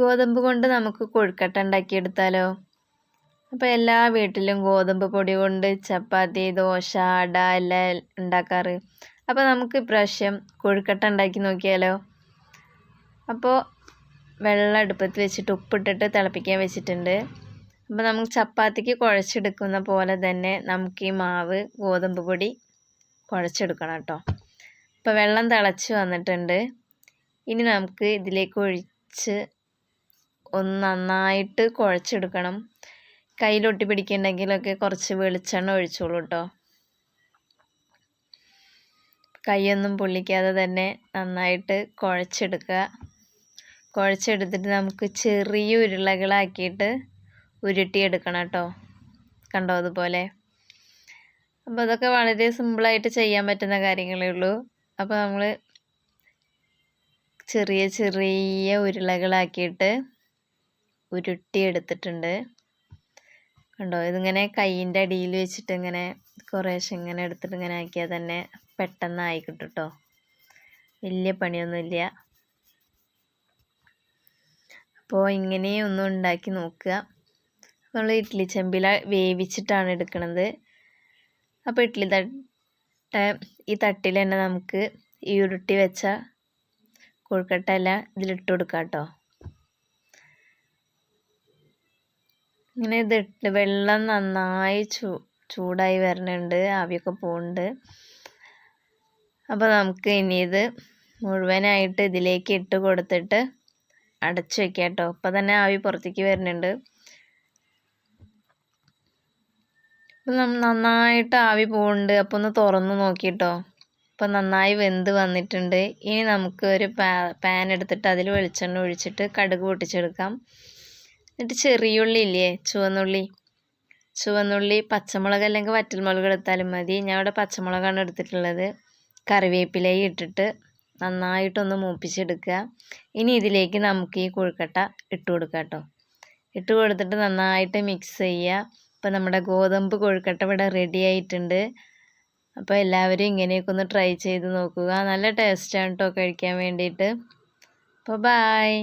ഗോതമ്പ് കൊണ്ട് നമുക്ക് കൊഴുക്കട്ട ഉണ്ടാക്കിയെടുത്താലോ? അപ്പോൾ എല്ലാ വീട്ടിലും ഗോതമ്പ് പൊടി കൊണ്ട് ചപ്പാത്തി ദോശ അട എല്ലാം ഉണ്ടാക്കാറ്. അപ്പോൾ നമുക്ക് ഇപ്രാവശ്യം കൊഴുക്കട്ട ഉണ്ടാക്കി നോക്കിയാലോ? അപ്പോൾ വെള്ളം അടുപ്പത്ത് വെച്ചിട്ട് ഉപ്പിട്ടിട്ട് തിളപ്പിക്കാൻ വെച്ചിട്ടുണ്ട്. അപ്പോൾ നമുക്ക് ചപ്പാത്തിക്ക് കുഴച്ചെടുക്കുന്ന പോലെ തന്നെ നമുക്ക് ഈ മാവ് ഗോതമ്പ് പൊടി കുഴച്ചെടുക്കണം കേട്ടോ. അപ്പോൾ വെള്ളം തിളച്ച് വന്നിട്ടുണ്ട്. ഇനി നമുക്ക് ഇതിലേക്ക് ഒഴിച്ച് ഒന്ന് നന്നായിട്ട് കുഴച്ചെടുക്കണം. കയ്യിലൊട്ടി പിടിക്കുന്നുണ്ടെങ്കിലൊക്കെ കുറച്ച് വെളിച്ചെണ്ണ ഒഴിച്ചോളൂ കേട്ടോ കൈയൊന്നും പൊള്ളിക്കാതെ തന്നെ നന്നായിട്ട് കുഴച്ചെടുക്കുക. കുഴച്ചെടുത്തിട്ട് നമുക്ക് ചെറിയ ഉരുളകളാക്കിയിട്ട് ഉരുട്ടിയെടുക്കണം കേട്ടോ കണ്ടോ അതുപോലെ? അപ്പോൾ അതൊക്കെ വളരെ സിമ്പിളായിട്ട് ചെയ്യാൻ പറ്റുന്ന കാര്യങ്ങളേ ഉള്ളൂ. അപ്പോൾ നമ്മൾ ചെറിയ ചെറിയ ഉരുളകളാക്കിയിട്ട് ഉരുട്ടിയെടുത്തിട്ടുണ്ട്. കണ്ടോ? ഇതിങ്ങനെ കൈയിന്റെ അടിയിൽ വെച്ചിട്ട് ഇങ്ങനെ കുറേശ്ശെ ഇങ്ങനെ എടുത്തിട്ട് ഇങ്ങനെ ആക്കിയാൽ തന്നെ പെട്ടെന്ന് ആയി കിട്ടും വലിയ പണിയൊന്നുമില്ല. അപ്പോൾ ഇങ്ങനെ ഒന്ന് ഉണ്ടാക്കി നോക്കുക. നമ്മൾ ഇഡ്ഡലി ചെമ്പില വേവിച്ചിട്ടാണ് എടുക്കുന്നത് അപ്പോൾ ഇഡ്ഡലി തട്ട ഈ തട്ടിൽ തന്നെ നമുക്ക് ഈ ഉരുട്ടി വെച്ച കൊഴുക്കട്ട എല്ലാം ഇതിലിട്ട് കൊടുക്കാം കേട്ടോ ഇങ്ങനെ ഇതിട്ട് വെള്ളം നന്നായി ചൂ ചൂടായി വരുന്നുണ്ട് ആവിയൊക്കെ പോകുന്നുണ്ട് അപ്പോൾ നമുക്ക് ഇനി ഇത് മുഴുവനായിട്ട് ഇതിലേക്ക് ഇട്ട് കൊടുത്തിട്ട് അടച്ചു വെക്കാം കേട്ടോ. അപ്പോൾ തന്നെ ആവി പുറത്തേക്ക് വരുന്നുണ്ട്. നന്നായിട്ട് ആവി പോകുന്നുണ്ട് അപ്പോൾ ഒന്ന് തുറന്ന് നോക്കിട്ടോ അപ്പോൾ നന്നായി വെന്ത് വന്നിട്ടുണ്ട്. ഇനി നമുക്ക് ഒരു പാൻ എടുത്തിട്ട് അതിൽ വെളിച്ചെണ്ണ ഒഴിച്ചിട്ട് കടുക് പൊട്ടിച്ചെടുക്കാം. എന്നിട്ട് ചെറിയുള്ളി ഇല്ലേ? ചുവന്നുള്ളി. ചുവന്നുള്ളി പച്ചമുളക് അല്ലെങ്കിൽ വറ്റൽമുളക് എടുത്താലും മതി. ഞാൻ ഇവിടെ പച്ചമുളകാണ് എടുത്തിട്ടുള്ളത്. കറിവേപ്പിലയും ഇട്ടിട്ട് നന്നായിട്ടൊന്ന് മൂപ്പിച്ചെടുക്കുക. ഇനി ഇതിലേക്ക് നമുക്ക് ഈ കൊഴുക്കട്ട ഇട്ട് കൊടുക്കാം കേട്ടോ. ഇട്ട് കൊടുത്തിട്ട് നന്നായിട്ട് മിക്സ് ചെയ്യുക. അപ്പോൾ നമ്മുടെ ഗോതമ്പ് കൊഴുക്കട്ട ഇവിടെ റെഡി ആയിട്ടുണ്ട്. അപ്പോൾ എല്ലാവരും ഇങ്ങനെയൊക്കെ ഒന്ന് ട്രൈ ചെയ്ത് നോക്കുക. നല്ല ടേസ്റ്റാണ് കേട്ടോ കഴിക്കാൻ വേണ്ടിയിട്ട്. അപ്പോൾ ബായ്